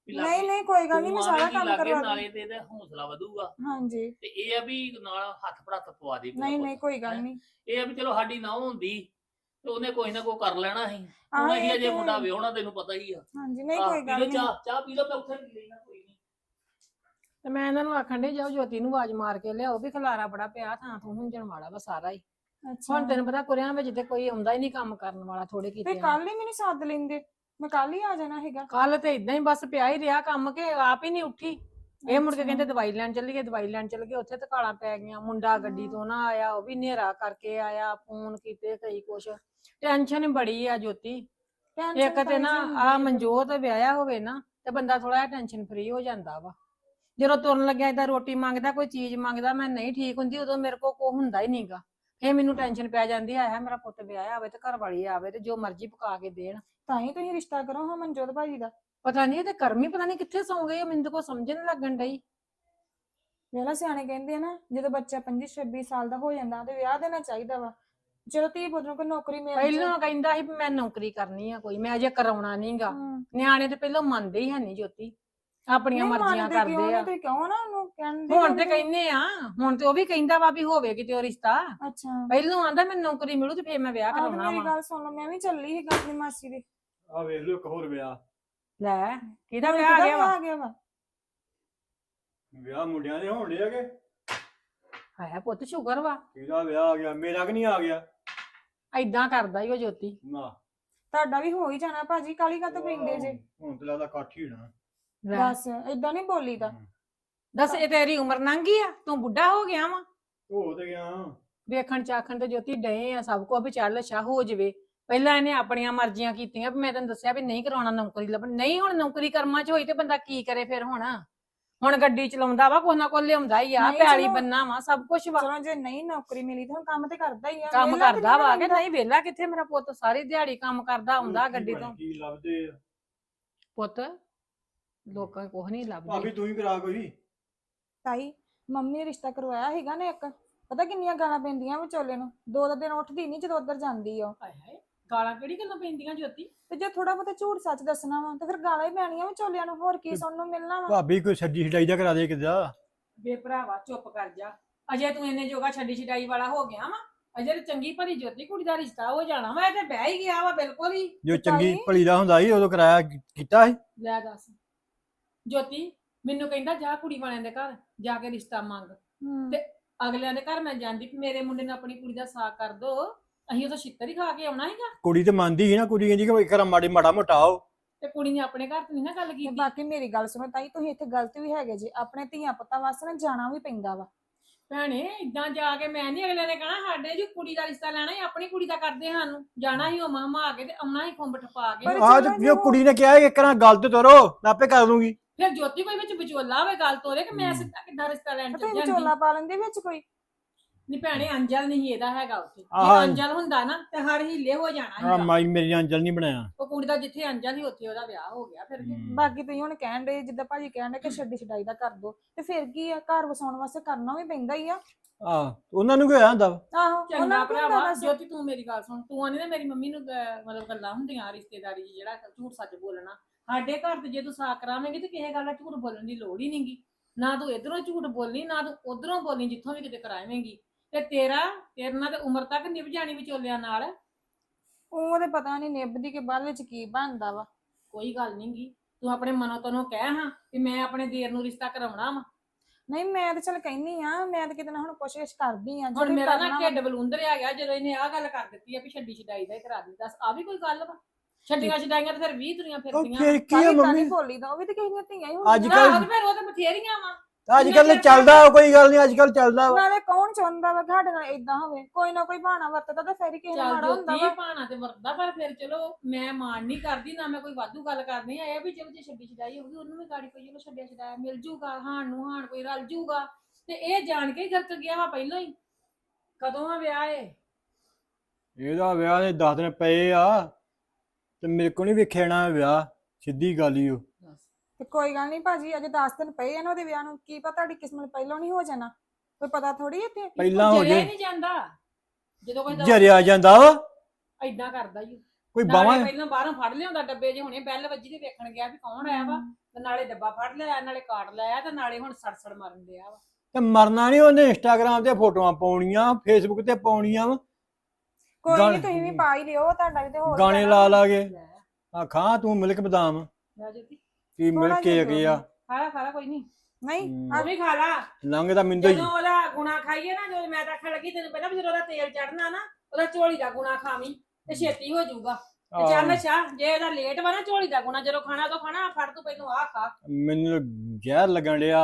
ਵੀ ਲਾਗੇ ਨਹੀਂ ਨਹੀਂ ਕੋਈ ਗੱਲ ਨਹੀਂ ਮੈਂ ਤੂੰ ਸਾਰਾ ਆਵੇਂਗੀ ਕੰਮ ਲਾਗੇ, ਕਰਵਾ ਨਾਲੇ ਦੂੰ ਤੇ ਇਹਦਾ ਹੌਸਲਾ ਵਧੂਗਾ। ਹਾਂਜੀ। ਤੇ ਇਹ ਆ ਵੀ ਨਾਲ ਹੱਥ ਪੜਾਤ ਪਵਾ ਦੇ ਨਹੀਂ ਨਹੀਂ ਕੋਈ ਗੱਲ ਨਹੀਂ। ਇਹ ਆ ਵੀ ਚਲੋ ਸਾਡੀ ਨਾ ਹੁੰਦੀ ਤੇ ਉਹਨੇ ਕੋਈ ਨਾ ਕੋਈ ਕਰ ਲੈਣਾ ਸੀ। ਆਹ, ਹੁਣ ਇਹ ਅਜੇ ਤੇ ਮੁੰਡਾ। ਵਿਆਹਣਾ ਤੈਨੂੰ ਪਤਾ ਹੀ ਆ। ਹਾਂਜੀ ਨਹੀਂ ਆਹ, ਕੋਈ ਪੀ ਗੱਲ ਲਓ ਨਹੀਂ। ਚਾਹ ਚਾਹ ਪੀ ਲਓ ਮੈਂ ਉੱਥੇ ਪੀ ਲੈਣਾ ਕੋਈ ਨਹੀਂ। ਤੇ ਮੈਂ ਇਹਨਾਂ ਨੂੰ ਆਖਣ ਦੇ ਜਾਓ ਜੋਤੀ ਨੂੰ ਆਵਾਜ਼ ਮਾਰ ਕੇ ਲਿਆਓ ਵੀ ਖਲਾਰਾ ਬੜਾ ਪਿਆ ਥਾਂ ਥੂ ਹੁੰਜਣ ਵਾਲਾ ਵਾ ਸਾਰਾ ਹੀ। ਅੱਛਾ। ਹੁਣ ਤੈਨੂੰ ਪਤਾ ਕੁਰਿਆਂ ਵਿੱਚ ਤੇ ਕੋਈ ਆਉਂਦਾ ਹੀ ਨਹੀਂ ਕੰਮ ਕਰਨ ਵਾਲਾ ਥੋੜੇ ਤੇ ਕੀਤੇ ਕੱਲ ਹੀ ਮੈਨੂੰ ਸੱਦ ਲੈਂਦੇ। ਮੈਂ ਕੱਲ ਹੀ ਆ ਜਾਣਾ ਹੈਗਾ। ਕੱਲ ਤੇ ਇਦਾਂ ਹੀ ਬਸ ਪਿਆ ਹੀ ਰਿਹਾ ਕੰਮ ਕਿ ਆਪ ਹੀ ਨਹੀਂ ਉੱਠੀ। ਇਹ ਮੁੜ ਕੇ। ਕਹਿੰਦੇ ਦਵਾਈ ਲੈਣ ਚੱਲੀਏ ਦਵਾਈ ਲੈਣ ਚੱਲ ਗਏ ਉੱਥੇ ਤੇ ਕਾਲਾਂ ਪੈ ਗਈਆਂ। ਮੁੰਡਾ ਗੱਡੀ ਤੋਂ ਨਾ ਆਇਆ ਉਹ ਵੀ ਹਨੇਰਾ ਕਰਕੇ ਆਇਆ ਫੋਨ ਕੀਤੇ ਕਈ ਕੁਛ। ਟੈਨਸ਼ਨ ਬੜੀ ਆ ਜੋਤੀ। Tension ਇੱਕ ਤਾਂ ਤੇ ਨਾ ਹੁੰਦੀ। ਆ। ਮਨਜੋਤ ਵਿਆਹਿਆ ਹੋਵੇ ਨਾ ਤੇ ਬੰਦਾ ਥੋੜਾ ਟੈਨਸ਼ਨ ਫਰੀ ਹੋ ਜਾਂਦਾ ਵਾ। ਜਦੋਂ ਤੁਰਨ ਲੱਗਿਆ ਏਦਾਂ ਰੋਟੀ ਮੰਗਦਾ ਕੋਈ ਚੀਜ਼ ਮੰਗਦਾ ਮੈਂ ਨਹੀਂ ਠੀਕ ਹੁੰਦੀ ਉਦੋਂ ਮੇਰੇ ਕੋ ਕੋ ਹੁੰਦਾ ਹੀ ਨਹੀਂਗਾ ਫੇ ਮੈਨੂੰ ਟੈਨਸ਼ਨ ਪੈ ਜਾਂਦੀ ਆ ਹੈ ਮੇਰਾ ਪੁੱਤ ਵਿਆਹਿਆ ਹੋਵੇ ਤੇ ਘਰ ਵਾਲੀ ਆਵੇ ਤੇ ਜੋ ਮਰਜ਼ੀ ਪਕਾ ਕੇ ਦੇਣ ਤਾਂ ਹੀ ਤੁਸੀਂ ਰਿਸ਼ਤਾ ਕਰੋ ਹਾਂ ਮਨਜੋਤ ਭਾਜੀ ਦਾ। ਪਤਾ ਨਹੀਂ ਤੇ ਕਰਮੀ ਪਤਾ ਨਹੀਂ ਕਿੱਥੇ ਸੌਂ ਗਏ ਮੈਨੂੰ ਤਾਂ ਕੋਈ ਸਮਝ ਨਹੀਂ ਲੱਗਣ ਡਈ। ਵੇਲਾ ਸਿਆਣੇ ਕਹਿੰਦੇ ਆ ਨਾ ਜਦੋਂ ਬੱਚਾ 25 26 ਸਾਲ ਦਾ ਹੋ ਜਾਂਦਾ ਤੇ ਵਿਆਹ ਦੇਣਾ ਚਾਹੀਦਾ ਵਾ। ਜਦੋਂ ਧੀ ਪੁੱਤ ਨੂੰ ਕੋਈ ਨੌਕਰੀ ਮਿਲ ਜਾਏ। ਪਹਿਲਾਂ ਕਹਿੰਦਾ ਸੀ ਵੀ ਮੈਂ ਨੌਕਰੀ ਕਰਨੀ ਆ ਕੋਈ ਮੈਂ ਅਜੇ ਕਰਾਉਣਾ ਨਹੀਂਗਾ। ਨਿਆਣੇ ਤੇ ਪਹਿਲਾਂ ਮੰਨਦੇ ਹੀ ਹੈ ਨਹੀਂ ਜੋਤੀ। ਆਪਣੀਆਂ ਮਰਜ਼ੀਆਂ ਕਰਦੇ? ਆ। ਤੁਸੀਂ ਕਿਉਂ ਨਾ ਉਹਨੂੰ ਕਹਿੰਦੇ ਹੁਣ ਤੇ? ਕਹਿੰਦੇ ਆ ਹੁਣ ਤੇ ਉਹ ਵੀ ਕਹਿੰਦਾ ਵਾ ਵੀ ਹੋਵੇ ਕਿਤੇ ਉਹ ਰਿਸ਼ਤਾ। ਅੱਛਾ। ਪਹਿਲਾਂ ਆਂਦਾ ਮੈਨੂੰ ਨੌਕਰੀ ਮਿਲੂ ਤੇ ਫੇਰ ਮੈਂ ਵਿਆਹ ਆਹ ਤੇ ਕਰਾਉਣਾ ਮੇਰੀ ਵਾ। ਗੱਲ ਸੁਣ ਲਓ ਮੈਂ ਵੀ ਚੱਲੀ ਸੀ ਆਪਣੀ ਮਾਸੀ ਦੇ। ਆ ਵੇਖ ਲਓ ਇੱਕ ਹੋਰ ਵਿਆਹ। ਲੈ ਕਿਹਦਾ ਵਿਆਹ ਆ ਗਿਆ ਵਾ? ਆ ਗਿਆ ਵਾ। ਵਿਆਹ ਮੁੰਡਿਆਂ ਦੇ ਹੋਣ ਡਿਆ ਕਿ? ਹੈ ਪੁੱਤ ਸ਼ੁਕਰ ਵਾ। ਕਿਹਦਾ ਵਿਆਹ ਆ ਗਿਆ? ਮੇਰਾ ਕਿ ਨਹੀਂ ਆ ਗਿਆ? ਐਦਾਂ ਕਰਦਾ ਹੀ ਉਹ ਜੋਤੀ। ਨਾ। ਤੁਹਾਡਾ ਵੀ ਹੋ ਹੀ ਜਾਣਾ ਭਾਜੀ ਕਾਲੀ ਕਾ ਪੈਂਦੇ ਜੇ। ਹੁਣ ਤੇ ਲੱਗਦਾ ਇਕੱਠ ਹੀ ਹੋਣਾ। ਲੈ, ਬਸ ਏਦਾਂ ਨਹੀਂ ਬੋਲੀਦਾ। ਦੱਸ ਇਹ ਤੇਰੀ ਉਮਰ ਲੰਘੀ ਆ? ਤੂੰ ਬੁੱਢਾ ਹੋ ਗਿਆ ਵਾ? ਹੋ ਤੇ ਗਿਆ। ਵੇਖਣ ਚਾਖਣ ਤੇ ਜੋਤੀ ਡਏ ਆ ਸਭ ਕੋ ਵੀ ਚੱਲ ਅੱਛਾ ਹੋ ਜਵੇ। ਪਹਿਲਾਂ ਇਹਨੇ ਆਪਣੀਆਂ ਮਰਜ਼ੀਆਂ ਕੀਤੀਆਂ ਵੀ ਮੈਂ ਤੈਨੂੰ ਦੱਸਿਆ ਵੀ ਨਹੀਂ ਕਰਾਉਣਾ ਨੌਕਰੀ ਲੱਭਣ। ਨਹੀਂ ਹੁਣ ਨੌਕਰੀ ਕਰਮਾਂ ਚ ਹੋਈ ਤੇ ਬੰਦਾ ਕੀ ਕਰੇ ਫਿਰ ਹੁਣ? ਹੁਣ ਗੱਡੀ ਚਲਾਉਂਦਾ ਵਾ ਕੋਨਾ ਕੋਲ ਲਿਆਉਂਦਾ ਹੀ ਆ ਨਹੀਂ ਚਲੋ। ਬੰਨਾ ਵਾ ਸਭ ਕੁਝ ਵਾ। ਚਲੋ ਜੇ ਨਹੀਂ ਨੌਕਰੀ ਮਿਲੀ ਤਾਂ ਹੁਣ ਕੰਮ ਤੇ ਕਰਦਾ ਹੀ ਆ। ਕੰਮ ਵਿਹਲਾ ਕਰਦਾ ਵਾ ਕਿ। ਨਹੀਂ ਵਿਹਲਾ ਕਿੱਥੇ? ਮੇਰਾ ਪੁੱਤ ਸਾਰੀ ਦਿਹਾੜੀ ਕੰਮ ਕਰਦਾ ਆਉਂਦਾ ਗੱਡੀ ਤੋਂ। ਕੀ ਲੱਭਦੇ ਆ? ਪੁੱਤ ਲੋਕਾਂ ਕੁਝ ਨਹੀਂ ਭਾਬੀ ਲੱਭਦੇ ਤੂੰ ਹੀ ਕਰਾ ਕੋਈ। ਤਾਈ ਮੰਮੀ ਨੇ ਰਿਸ਼ਤਾ ਕਰਵਾਇਆ ਹੈਗਾ ਨਾ ਇੱਕ। ਪਤਾ ਕਿੰਨੀਆਂ ਗਾਲਾਂ ਪੈਂਦੀਆਂ ਵਿਚੋਲੇ ਨੂੰ? ਦੋ ਦੋ ਦਿਨ ਉੱਠਦੀ ਨਹੀਂ ਜਦੋਂ ਉੱਧਰ ਜਾਂਦੀ ਆ ਉਹ। ਹਾਏ ਹਾਏ ਗਾਲਾਂ ਕਿਹੜੀ ਗੱਲਾਂ ਪੈਂਦੀਆਂ ਜੋਤੀ? ਤੇ ਜੇ ਥੋੜਾ ਬਹੁਤਾ ਝੂਠ ਸੱਚ ਦੱਸਣਾ ਵਾ ਤੇ ਫਿਰ ਗਾਲਾਂ ਹੀ ਪੈਣੀਆਂ ਵਿਚੋਲਿਆਂ ਨੂੰ ਹੋਰ ਕੀ ਸੁਣਨ ਨੂੰ ਮਿਲਣਾ ਵਾ? ਭਾਬੀ ਕੋਈ ਛੱਡੀ ਛਡਾਈ ਦਾ ਕਰਾ ਦੇ ਕਿਦਾ ਬੇ ਭਰਾਵਾ ਚੁੱਪ ਕਰ ਜਾ। ਅਜੇ ਤੂੰ ਇੰਨੇ ਜੋਗਾ ਛੱਡੀ ਛਡਾਈ ਵਾਲਾ ਹੋ ਗਿਆ ਵਾ। ਅਜੇ ਤੇ ਚੰਗੀ ਭਲੀ ਜੋਤੀ ਕੁੜੀ ਦਾ ਰਿਸ਼ਤਾ ਹੋ ਜਾਣਾ ਵਾ ਇਹ ਤੇ ਬਹਿ ਹੀ ਗਿਆ ਵਾ ਬਿਲਕੁਲ ਹੀ। ਜੋ ਚੰਗੀ ਤਾਈ? ਭਲੀ ਦਾ ਹੁੰਦਾ ਸੀ ਉਦੋਂ ਕਰਾਇਆ ਕੀ- ਕੀਤਾ ਸੀ। ਲੈ ਦੱਸ। ਜੋਤੀ ਮੈਨੂੰ ਕਹਿੰਦਾ ਜਾ ਕੁੜੀ ਵਾਲਿਆਂ ਦੇ ਘਰ ਜਾ ਕੇ ਰਿਸ਼ਤਾ ਮੰਗ। ਤੇ ਅਗਲਿਆਂ ਦੇ ਘਰ ਮੈਂ ਜਾਂਦੀ ਕਿ ਮੇਰੇ ਮੁੰਡੇ ਨੂੰ ਆਪਣੀ ਕੁੜੀ ਦਾ ਸਾਕ ਕਰ ਦੋ। ਅਸੀਂ ਉਹ ਛਿੱਤਰ ਹੀ ਖਾ ਕੇ ਆਉਣਾ ਹੈਗਾ ਕੁੜੀ ਤੇ ਮੰਨਦੀ ਸੀ ਨਾ ਕੁੜੀ ਕਹਿੰਦੀ ਕਿ ਘਰ ਮਾੜੇ ਮਾੜਾ ਮੋਟਾ ਆਓ। ਤੇ ਕੁੜੀ ਨੇ ਆਪਣੇ ਘਰ ਤੇ ਨਹੀਂ ਨਾ ਗੱਲ ਤੇ ਕੀਤੀ। ਬਾਕੀ ਮੇਰੀ ਗੱਲ ਸੁਣੋ ਤਾਈ ਤੁਸੀਂ ਇੱਥੇ ਗਲਤ ਵੀ ਹੈਗੇ ਜੇ। ਆਪਣੇ ਧੀਆਂ ਪੁੱਤਾਂ ਵਾਸਤੇ ਨਾ ਜਾਣਾ ਵੀ ਪੈਂਦਾ ਵਾ। ਭੈਣੇ ਇਦਾਂ ਜਾ ਕੇ ਮੈਂ ਨਹੀਂ ਅਗਲੇ ਨੇ ਕਹਣਾ ਸਾਡੇ ਜੀ ਕੁੜੀ ਦਾ ਰਿਸ਼ਤਾ ਲੈਣਾ ਹੀ ਆਪਣੀ ਕੁੜੀ ਦਾ ਕਰਦੇ ਸਾਨੂੰ। ਜਾਣਾ ਹੀ ਉਹ ਮਾਮਾ ਆ ਕੇ ਤੇ ਆਉਣਾ ਹੀ ਖੁੰਬ ਠਪਾ ਕੇ। ਪਰ ਆਹ ਚਲੋ ਤੇ ਜੋ ਜੋ- ਕੁੜੀ ਨੇ ਕਿਹਾ ਇੱਕ ਕਰਾਂ ਗੱਲ ਤੇ ਤੋਰੋ ਮੈਂ ਆਪੇ ਕਰ ਦੂੰਗੀ। ਫਿਰ ਜੋਤੀ ਕੋਈ ਵਿੱਚ ਵਿਚੋਲਾ ਹੋਵੇ ਗੱਲ ਤੋਰੇ ਕਿ ਮੈਂ ਹਮ। ਸਿੱਧਾ ਕਿੱਦਾਂ ਰਿਸ਼ਤਾ ਲੈਣ ਚੱਲ ਜਾਂਦੀ ਵਿਚੋਲਾ ਪਾ ਲੈਂਦੇ ਵਿੱਚ ਕੋਈ ਨਹੀਂ ਭੈਣੇ ਅੰਜਲ ਨਹੀਂ ਇਹਦਾ ਹੈਗਾ ਉੱਥੇ ਜੇ ਆਹ। ਅੰਜਲ ਹੁੰਦਾ ਨਾ ਤੇ ਹਰ ਹੀਲੇ ਹੋ ਜਾਣਾ ਆ ਸੀਗਾ ਮਾਈ ਮੇਰੀ ਅੰਜਲ ਨਹੀਂ ਬਣਾਇਆ ਉਹ ਕੁੜੀ ਦਾ ਜਿੱਥੇ ਅੰਜਲ ਸੀ ਉੱਥੇ ਉਹਦਾ ਵਿਆਹ ਹੋ ਗਿਆ ਫਿਰ ਕੀ? ਬਾਕੀ ਤੁਸੀਂ ਹੁਣ ਕਹਿਣ ਦੇ ਜਿੱਦਾਂ ਭਾਜੀ ਕਹਿਣ ਦੇ ਕਿ ਛੱਡੀ ਛਡਾਈ ਦਾ ਕਰ ਦੋ ਤੇ ਫਿਰ ਕੀ ਆ ਘਰ ਵਸਾਉਣ ਵਾਸਤੇ ਕਰਨਾ ਵੀ ਪੈਂਦਾ ਹੀ ਆ ਆ ਉਹਨਾਂ ਨੂੰ ਕੀ ਹੋਇਆ ਹੁੰਦਾ ਵਾ? ਆਹੋ ਚੰਗਾ ਉਹਨਾਂ ਨੂੰ ਕੀ ਹੁੰਦਾ ਭਰਾਵਾ? ਜੋਤੀ ਤੂੰ ਮੇਰੀ ਗੱਲ ਸੁਣ ਤੂੰ ਆਨੀ ਨਾ ਮੇਰੀ ਮੰਮੀ ਨੂੰ ਅਹ, ਮਤਲਬ ਗੱਲਾਂ ਹੁੰਦੀਆਂ ਰਿਸ਼ਤੇਦਾਰੀ 'ਚ ਜਿਹੜਾ ਝੂਠ ਸੱਚ ਬੋਲਣਾ ਸਾਡੇ ਘਰ ਤੇ ਜੇ ਤੂੰ ਸਾਕ ਕਰਾਵੇਂਗੀ ਤੇ ਕਿਸੇ ਗੱਲ ਦਾ ਝੂਠ ਬੋਲਣ ਦੀ ਲੋੜ ਹੀ ਨਹੀਂਗੀ ਨਾ ਤੂੰ ਇਧਰੋਂ ਝੂਠ ਬੋਲਣੀ ਨਾ ਤੂੰ ਉਧਰੋਂ ਬੋਲਣੀ ਜਿੱਥੋਂ ਵੀ ਕਿਤੇ ਕਰਾਵੇਂਗੀ। ਤੇ ਤੇਰਾ ਤੇਰੇ ਨਾਲ ਤੇ ਉਮਰ ਤੱਕ ਨਿਭ ਜਾਣੀ ਵਿਚੋਲਿਆਂ ਨਾਲ। ਉਹ ਤੇ ਪਤਾ ਨਹੀਂ ਨਿਭਦੀ ਕੇ ਬਾਅਦ ਵਿੱਚ ਕੀ ਬਣਦਾ ਵਾ। ਕੋਈ ਗੱਲ ਨਹੀਂਗੀ ਤੂੰ ਆਪਣੇ ਮਨੋਂ ਤਨੋਂ ਕਹਿ ਹਾਂ ਕਿ ਮੈਂ ਆਪਣੇ ਦੇਰ ਨੂੰ ਰਿਸ਼ਤਾ ਕਰਾਉਣਾ ਵਾ। ਨਹੀਂ ਮੈਂ ਤਾਂ ਚਲ ਕਹਿਨੀ ਆ ਮੈਂ ਤਾਂ ਕਿਤੇ ਨਾ ਹੁਣ ਕੋਸ਼ਿਸ਼ ਕਰਦੀ ਆ ਹੁਣ ਮੇਰਾ ਨਾ ਢਿੱਡ ਬਲੂੰਦਰ ਆ ਗਿਆ ਜਦੋਂ ਇਹਨੇ ਆਹ ਗੱਲ ਕਰ ਦਿੱਤੀ ਆ ਵੀ ਛੱਡੀ ਛਡਾਈ ਦਾ ਹੀ ਕਰਾ ਦੀ ਦੱਸ ਆ ਵੀ ਕੋਈ ਗੱਲ ਵਾ? ਛੱਡੀਆਂ ਛਡਾਈਆਂ ਤੇ ਫਿਰ 20 ਤੁਰੀਆਂ ਉਹ ਫਿਰਦੀਆਂ। ਫਿਰ ਕੀ ਆ ਮੰਮੀ? ਬੋਲੀ ਦਾ ਉਹ ਵੀ ਤੇ ਕਿਸੇ ਦੀਆਂ ਧੀਆਂ ਹੀ ਅੱਜ ਹੁੰਦੀਆਂ। ਆਹੋ ਤੇ ਫਿਰ ਉਹ ਤੇ ਬਥੇਰੀਆਂ ਵਾ। ਅੱਜ ਕੱਲ ਚੱਲਦਾ ਕੋਈ ਗੱਲ ਨਹੀਂ ਅੱਜ ਕੱਲ ਚੱਲਦਾ ਵਾ। ਨਾਲੇ ਕੌਣ ਚਾਹੁੰਦਾ ਵਾ ਕਿ ਸਾਡੇ ਨਾਲ ਇਦਾਂ ਹੋਵੇ? ਕੋਈ ਨਾ ਕੋਈ ਬਹਾਨਾ ਵਰਤਦਾ ਤਾਂ ਫਿਰ ਹੀ ਕਿਸੇ ਨਾਲ ਚੱਲ ਮਾੜਾ ਹੁੰਦਾ ਜੋਤੀ ਵਾ। ਭਾਣਾ ਤੇ ਵਰਤਦਾ ਪਰ ਫਿਰ ਚਲੋ ਮੈਂ ਮਾਣ ਨਹੀਂ ਕਰਦੀ ਨਾ ਮੈਂ ਕੋਈ ਵਾਧੂ ਗੱਲ ਕਰਦੀ ਆ ਇਹ ਵੀ ਚਲੋ ਜੇ ਛੱਡੀ ਛਡਾਈ ਹੋਊਗੀ ਉਹਨੂੰ ਵੀ ਗਾੜੀ ਕੋਈ ਚਲੋ ਛੱਡਿਆ ਛਡਾਇਆ ਮਿਲ ਜੂਗਾ ਹਾਣ ਨੂੰ ਹਾਣ ਕੋਈ ਰਲ ਜੂਗਾ। ਤੇ ਇਹ ਜਾਣ ਕੇ ਹੀ ਗਰਕ ਗਿਆ ਵਾ ਪਹਿਲਾਂ ਹੀ। ਕਦੋਂ ਆ ਵਿਆਹ ਏ ਇਹਦਾ ਵਿਆਹ ਦੇ 10 ਦਿਨ ਪਏ ਆ। ਤੇ ਮੇਰੇ ਕੋ ਨਹੀਂ ਵੇਖਿਆ ਨਾ ਵਿਆਹ ਸਿੱਧੀ ਗੱਲ ਹੀ ਉਹ ਤੇ ਕੋਈ ਗੱਲ ਨਹੀਂ ਭਾਜੀ ਅਜੇ 10 ਦਿਨ ਪਏ ਆ ਨਾ ਉਹਦੇ ਵਿਆਹ ਨੂੰ ਕੀ ਪਤਾ ਤੁਹਾਡੀ ਕਿਸਮਤ ਪਹਿਲਾਂ ਨਹੀਂ ਹੋ ਜਾਣਾ? ਕੋਈ ਪਤਾ ਥੋੜੀ ਇੱਥੇ? ਪਹਿਲਾਂ ਹੋ ਜੇ। ਨਹੀਂ ਜਾਂਦਾ। ਜਦੋਂ ਕੋਈ ਜਰਿਆ ਜਾਂਦਾ ਵਾ। ਐਦਾਂ ਕਰਦਾ ਹੀ ਕੋਈ ਬਾਵਾ ਪਹਿਲਾਂ ਬਾਹਰੋਂ ਫੜ ਲਿਆਉਂਦਾ ਡੱਬੇ 'ਚ ਹੁਣੇ ਬੈਲ ਵੱਜੀ ਤੇ ਵੇਖਣ ਗਿਆ ਵੀ ਕੌਣ ਆਇਆ ਵਾ। ਤੇ ਨਾਲੇ ਡੱਬਾ ਫੜ ਲਿਆ ਨਾਲੇ ਕਾਰਡ ਲਾਇਆ ਤੇ ਨਾਲੇ ਹੁਣ ਸੜਸੜ ਮਰਨ ਡਿਆ ਵਾ। ਤੇ ਮਰਨਾ ਨਹੀਂ ਉਹਨੇ ਇੰਸਟਾਗ੍ਰਾਮ ਤੇ ਫੋਟੋਆਂ ਪਾਉਣੀਆਂ ਫੇਸਬੁੱਕ ਤੇ ਪਾਉਣੀਆਂ ਵਾ। ਕੋਈ ਗਾਣੇ- ਨਹੀਂ ਤੁਸੀਂ ਵੀ ਪਾ ਹੀ ਲਿਓ ਤੁਹਾਡਾ ਵੀ ਤੇ ਹੋਰ ਗਾਣੇ। ਲਾ ਲਾ ਕੇ। ਲੈ ਆ ਖਾ ਤੂੰ ਮਿਲਕ ਬਦਾਮ। ਲੈ ਜੋਤੀ। ਕੀ ਥੋੜ੍ਹਾ ਮਿਲਕ ਜਿਹਾ ਕੇਕ ਆ। ਖਾਲਾ ਖਾਲਾ ਕੋਈ ਨਹੀਂ ਨਹੀਂ ਹਮ। ਆ ਤੂੰ ਵੀ ਖਾ ਲਾ। ਲੰਘਦਾ ਮਿੰਦੋ ਹੀ। ਜਦੋਂ ਉਹਦਾ ਗੁਣਾ ਖਾਈਏ ਨਾ ਜਦੋਂ ਮੈਂ ਤਾਂ ਆਖਣ ਲੱਗੀ ਤੈਨੂੰ ਪਹਿਲਾਂ ਵੀ ਜਦੋਂ ਉਹਦਾ ਤੇਲ ਚੜਨਾ ਨਾ ਉਹਦਾ ਝੋਲੀ ਦਾ ਗੁਣਾ ਖਾਵੀਂ ਤੇ ਛੇਤੀ ਹੋ ਜਾਊਗਾ। ਤੇ ਚੱਲ ਅੱਛਾ ਜੇ ਇਹਦਾ ਲੇਟ ਵਾ ਨਾ ਝੋਲੀ ਦਾ ਗੁਣਾ ਜਦੋਂ ਖਾਣਾ ਉਦੋਂ ਖਾਣਾ ਫੜ ਤੂੰ ਪਹਿਲਾਂ ਆਹ ਖਾ। ਮੈਨੂੰ ਜ਼ਹਿਰ ਲੱਗਣ ਡਿਆ।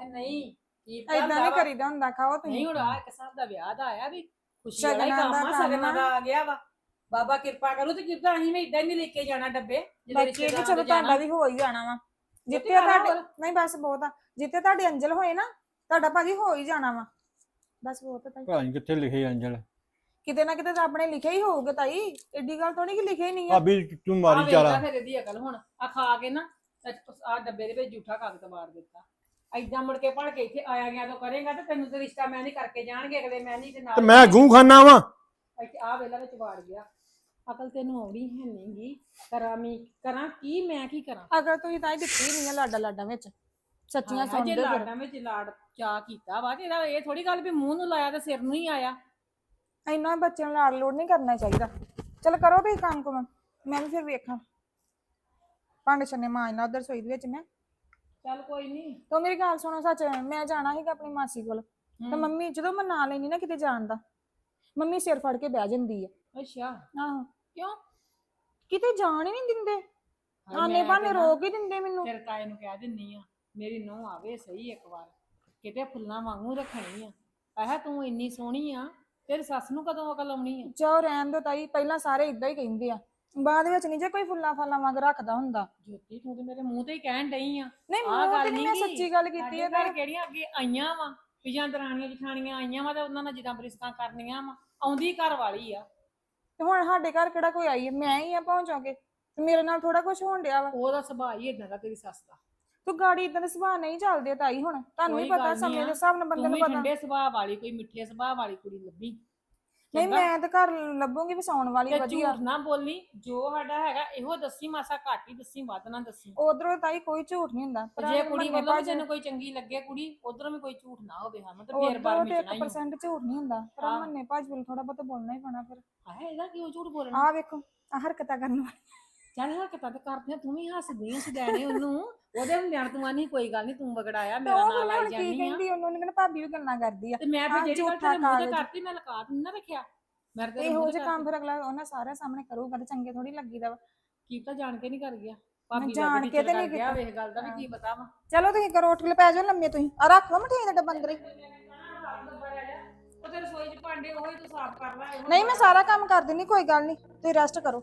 ਹੈ ਨਹੀਂ ਕੀ ਏਦਾਂ ਨਹੀਂ ਕਰੀਦਾ ਹੁੰਦਾ ਖਾਓ ਨਹੀਂ ਤੁਸੀਂ ਹੁਣ ਆ ਇੱਕ ਹਿਸਾਬ ਦਾ ਵਿਆਹ ਦਾ ਆਇਆ ਵੀ ਖੁਸ਼ੀ ਵਾਲਾ ਹੀ ਸ਼ਗਨਾਂ ਕੰਮ ਦਾ ਆ ਕੰਮ ਸਗਨਾਂ। ਦਾ ਆ ਗਿਆ ਵਾ। ਬਾਬਾ ਕਿਰਪਾ ਕਰੂ ਤੇ ਕਿਰਪਾ ਅਸੀਂ ਵੀ ਇਦਾਂ ਹੀ ਨਹੀਂ ਲੈ ਕੇ ਜਾਣਾ ਡੱਬੇ ਜਿਹਦੇ ਬਾਕੀ ਇਹ ਚਲੋ ਤੁਹਾਡਾ ਵੀ ਹੋ ਹੀ ਜਾਣਾ ਵਾ। ਜਿੱਥੇ ਤੁਹਾਡੇ। ਨਹੀਂ ਬਸ ਬਹੁਤ ਆ। ਜਿੱਥੇ ਤੁਹਾਡੇ ਅੰਜਲ ਹੋਏ ਨਾ ਤੁਹਾਡਾ ਭਾਜੀ ਹੋ ਹੀ ਜਾਣਾ ਵਾ। ਬਸ ਬਹੁਤ ਆ ਤਾਈ ਭਾਂ ਕਿੱਥੇ ਲਿਖੇ ਅੰਜਲ? ਕਿਤੇ ਨਾ ਕਿਤੇ ਤਾਂ ਆਪਣੇ ਲਿਖਿਆ ਹੀ ਹੋਊਗਾ ਤਾਈ। ਏਡੀ ਗੱਲ ਥੋੜੀ ਕਿ ਲਿਖਿਆ ਹੀ ਨਹੀਂ ਆ। ਭਾਬੀ ਤੂੰ ਆ ਮਾਰੀ ਵੇਖ ਚਾਰਾ। ਲੈ ਫਿਰ ਇਹਦੀ ਅਕਲ ਹੁਣ। ਆ ਖਾ ਕੇ ਨਾ ਆ ਡੱਬੇ ਦੇ ਵਿੱਚ ਜੂਠਾ ਕਾਗਜ਼ ਮਾਰ ਦਿੱਤਾ। ਐਦਾਂ ਮੁੜ ਕੇ ਪੜ ਕੇ ਇੱਥੇ ਆਇਆ ਗਿਆ ਤਾਂ ਕਰੇਗਾ ਤੇ ਤੈਨੂੰ ਤੇ ਰਿਸ਼ਤਾ ਮੈਂ ਨਹੀਂ ਕਰਕੇ ਜਾਣਗੇ ਅਗਲੇ ਮੈਂ ਨਹੀਂ ਤੇ ਨਾਲ ਤੇ ਮੈਂ ਗੂੰ ਖਾਨਾ ਵਾ। ਇੱਥੇ ਆ ਵੇਲਾ ਵਿੱਚ ਵਾੜ ਗਿਆ। ਅਕਲ ਤੈਨੂੰ ਆਉਣੀ ਹੈ ਨਹੀਂਗੀ ਕਰਾਂ ਮੈਂ ਕਰਾਂ ਕੀ ਮੈਂ ਕੀ ਕਰਾਂ? ਅਗਰ ਤੁਸੀਂ ਤਾਂ ਹੀ ਦਿੱਤੀ ਨਹੀਂ ਆ ਲਾਡਾ ਲਾਡਾ ਵਿੱਚ। ਸੱਚੀਆਂ ਹਾਂ, ਜੇ ਸੁਣਦੇ ਫਿਰ। ਲਾਡਾਂ ਵਿੱਚ ਲਾੜ ਚਾ ਕੀਤਾ ਵਾ ਤੇ ਇਹਦਾ ਇਹ ਥੋੜੀ ਗੱਲ ਵੀ ਮੂੰਹ ਨੂੰ ਲਾਇਆ ਤੇ ਸਿਰ ਨੂੰ ਹੀ ਆਇਆ। ਇੰਨਾ ਬੱਚਿਆਂ ਨੂੰ ਲਾੜ ਲੋੜ ਨਹੀਂ ਕਰਨਾ ਚਾਹੀਦਾ। ਚਲ ਕਰੋ ਤੁਸੀਂ ਕੰਮ ਕੋ ਮੈਂ ਵੀ ਫਿਰ ਵੇਖਾਂ। ਭਾਂਡੇ ਛੰਨੇ ਮਾਂਜਣਾ ਉਧਰ ਸੋਈ ਦੇ ਵਿੱਚ ਮੈਂ। ਚੱਲ ਕੋਈ ਨਹੀਂ ਤੋ ਮੇਰੀ ਗੱਲ ਸੁਣੋ ਸੱਚ ਮੈਂ ਜਾਣਾ ਸੀਗਾ ਆਪਣੀ ਮਾਸੀ ਕੋਲ। ਤੇ ਮੰਮੀ ਜਦੋਂ ਮੈਂ ਨਾਂ ਲੈਣੀ ਨਾ ਕਿਤੇ ਜਾਣ ਦਾ ਮੰਮੀ ਸਿਰ ਫੜ ਕੇ ਬਹਿ ਜਾਂਦੀ ਆ। ਅੱਛਾ। ਆਹੋ। ਕਿਉਂ? ਕਿਤੇ ਜਾਣ ਹੀ ਨਹੀਂ ਦਿੰਦੇ। ਹਾਏ ਆਨੇ ਮੈਂ ਬਾਨੇ ਰੋਕ ਹੀ ਦਿੰਦੇ ਮੈਨੂੰ। ਤੇਰੇ ਤਾਏ ਨੂੰ ਕਹਿ ਦਿੰਨੀ ਆ ਮੇਰੀ ਨੂੰਹ ਆਵੇ ਸਹੀ ਇੱਕ ਵਾਰ। ਕਿਤੇ ਫੁੱਲਾਂ ਵਾਂਗੂ ਰੱਖਣੀ ਆ। ਆਹ ਤੂੰ ਇੰਨੀ ਸੋਹਣੀ ਆ ਤੇਰੀ ਸੱਸ ਨੂੰ ਕਦੋਂ ਅਕਲ ਆਉਣੀ ਆ? ਜਾਓ ਰਹਿਣ ਦੋ ਤਾਈ ਪਹਿਲਾਂ ਸਾਰੇ ਇਦਾਂ ਹੀ ਕਹਿੰਦੇ ਆ। ਬਾਅਦ ਵਿੱਚ ਨਹੀਂ ਜੇ ਕੋਈ ਫੁੱਲਾਂ ਫਾਲਾਂ ਵਾਂਗ ਰੱਖਦਾ ਹੁੰਦਾ। ਜੋਤੀ ਤੂੰ ਤੇ ਮੇਰੇ ਮੂੰਹ ਤੇ ਹੀ ਕਹਿਣ ਡਈ ਆ। ਨਹੀਂ ਆਹ ਮੂੰਹ ਗੱਲ ਤੇ ਨਹੀਂ ਮੈਂ ਗੀ। ਸੱਚੀ ਗੱਲ ਕੀਤੀ ਹੈ ਘਰ ਕਿਹੜੀਆਂ ਅੱਗੇ ਆਈਆਂ ਵਾ? ਪਿਜਾਂ ਦਰਾਣੀਆਂ ਜਠਾਣੀਆਂ ਆਈਆਂ ਵਾ ਤੇ ਉਹਨਾਂ ਨਾਲ ਜਿੱਦਾਂ ਬਰਿਸਕਾਂ ਕਰਨੀਆਂ ਵਾ। ਆਉਂਦੀ ਘਰ ਵਾਲੀ ਆ। ਤੇ ਹੁਣ ਸਾਡੇ ਘਰ ਕਿਹੜਾ ਕੋਈ ਆਈ ਹੈ ਮੈਂ ਹੀ ਆ ਪਹੁੰਚਾਂਗੇ ਤੇ ਮੇਰੇ ਨਾਲ ਥੋੜਾ ਕੁਝ ਹੋਣ ਡਿਆ ਵਾ। ਉਹਦਾ ਸੁਭਾਅ ਹੀ ਇਦਾਂ ਦਾ ਤੇਰੀ ਸੱਸ ਦਾ। ਤੂੰ ਗਾੜੀ ਇਦਾਂ ਦੇ ਸੁਭਾਅ ਨਹੀਂ ਚੱਲਦੇ ਤਾਈ ਹੁਣ। ਤੁਹਾਨੂੰ ਵੀ ਕੋਈ ਪਤਾ ਸਮੇਂ ਆ। ਦੇ ਹਿਸਾਬ ਨਾਲ ਬੰਦੇ ਤੂੰ ਨੂੰ ਵੀ ਪਤਾ। ਠੰਡੇ ਸੁਭਾਅ ਵਾਲੀ ਕੋਈ ਮਿੱਠੇ ਸੁਭਾਅ ਵਾਲੀ ਕੁੜੀ ਲੱਭੀ। ਨਹੀਂ ਚੰਗਾ? ਮੈਂ ਤਾਂ ਘਰ ਲੱਭੂਗੀ ਵਸਾਉਣ ਵਾਲੀ ਤੇ ਵਧੀਆ। ਝੂਠ ਨਾ ਬੋਲੀ ਜੋ ਸਾਡਾ ਹੈਗਾ ਇਹੋ ਦੱਸੀ ਮਾਸਾ ਘੱਟ ਹੀ ਦੱਸੀ ਵੱਧ ਨਾ ਦੱਸੀ। ਉਧਰੋਂ ਤਾਈ ਕੋਈ ਝੂਠ ਨਹੀਂ ਹੁੰਦਾ। ਜੇ ਕੁੜੀ ਵੱਲੋਂ ਵੀ ਤੈਨੂੰ ਕੋਈ ਚੰਗੀ ਲੱਗੇ ਕੁੜੀ ਉਧਰੋਂ ਵੀ ਕੋਈ ਝੂਠ ਨਾ ਹੋਵੇ ਹਾਂ ਤੇ ਫੇਰ ਬਾਰ ਮਿਟਣਾ ਹੀ 1% ਝੂਠ ਨਹੀਂ ਹੁੰਦਾ। ਪਰ ਹਾਂ। ਮੰਨੇ ਭਾਜ ਵੱਲ ਥੋੜਾ ਬਹੁਤ ਬੋਲਣਾ ਹੀ ਪੈਣਾ ਫਿਰ। ਆਹ ਇਹਦਾ ਕਿਉਂ ਝੂਠ ਬੋਲਣਾ? ਆਹ ਵੇਖੋ ਆ ਹਰਕਤਾਂ ਕਰਨ ਵਾਲੀ। ਚੱਲ ਹਰਕਤਾਂ ਤੇ ਕਰਦੀ ਤੂੰ ਵੀ ਹੱਸਦੀ ਆਂ ਸਦੈਣੇ ਉਹਨੂੰ। ਉਹਦੇ ਹੁੰਦਿਆਂ ਤੂੰ ਆਨੀ ਕੋਈ ਗੱਲ ਨਹੀਂ ਤੂੰ ਵਗੜਾਇਆ ਤੇ ਮੇਰਾ ਉਹ ਨਾਂ ਫਿਰ ਲਾਈ ਹੁਣ ਕੀ ਜਾਨੀ ਆ। ਕਹਿੰਦੀ ਉਹਨੂੰ ਉਹਨੇ ਕਹਿੰਦਾ ਭਾਬੀ ਵੀ ਗੱਲਾਂ ਕਰਦੀ ਆ। ਤੇ ਮੈਂ ਫਿਰ ਆਹ ਜਿਹੜੀ ਗੱਲ ਝੂਠਾ ਤੇਰੇ ਮੂੰਹ ਤੇ ਕਾਗਜ਼। ਕਰਤੀ ਮੈਂ ਲਗਾ ਨੀ ਨਾ ਰੱਖਿਆ। ਮੈਂ ਤੇਰੇ ਇਹੋ ਜਿਹੇ ਤੇ ਕੰਮ ਫਿਰ ਅਗਲਾ ਉਹਨਾਂ ਸਾਰਿਆਂ ਸਾਹਮਣੇ ਕਰੂਗਾ ਤੇ ਚੰਗੇ ਥੋੜੀ ਲੱਗੀਦਾ ਵਾ। ਕੀ ਤਾਂ ਜਾਣ ਕੇ ਨਹੀਂ ਕਰ ਗਿਆ। ਭਾਬੀ ਜਾਣ ਜਾਣ ਕੇ ਤੇ ਨਹੀਂ ਕੀਤਾ। ਵੇਖ ਗੱਲ ਦਾ ਵੀ ਕੀ ਪਤਾ ਵਾ। ਚਲੋ ਤੁਸੀਂ ਕਰੋ ਉੱਠ ਕੇ ਪੈ ਜਾਓ ਲੰਮੇ ਤੁਸੀਂ। ਆ ਰੱਖ ਲਓ ਮਠਿਆਈ ਦਾ ਡੱਬਾ ਅੰਦਰ ਹੀ ਉਹ ਤੇ ਰਸੋਈ 'ਚ ਭਾਂਡੇ ਉਹੀ ਤੂੰ ਸਾਫ਼ ਕਰ ਲੈ ਨਹੀਂ ਮੈਂ ਸਾਰਾ ਕੰਮ ਕਰ ਦਿੰਦੀ ਕੋਈ ਗੱਲ ਨਹੀਂ ਤੁਸੀਂ ਰੈਸਟ ਕਰੋ।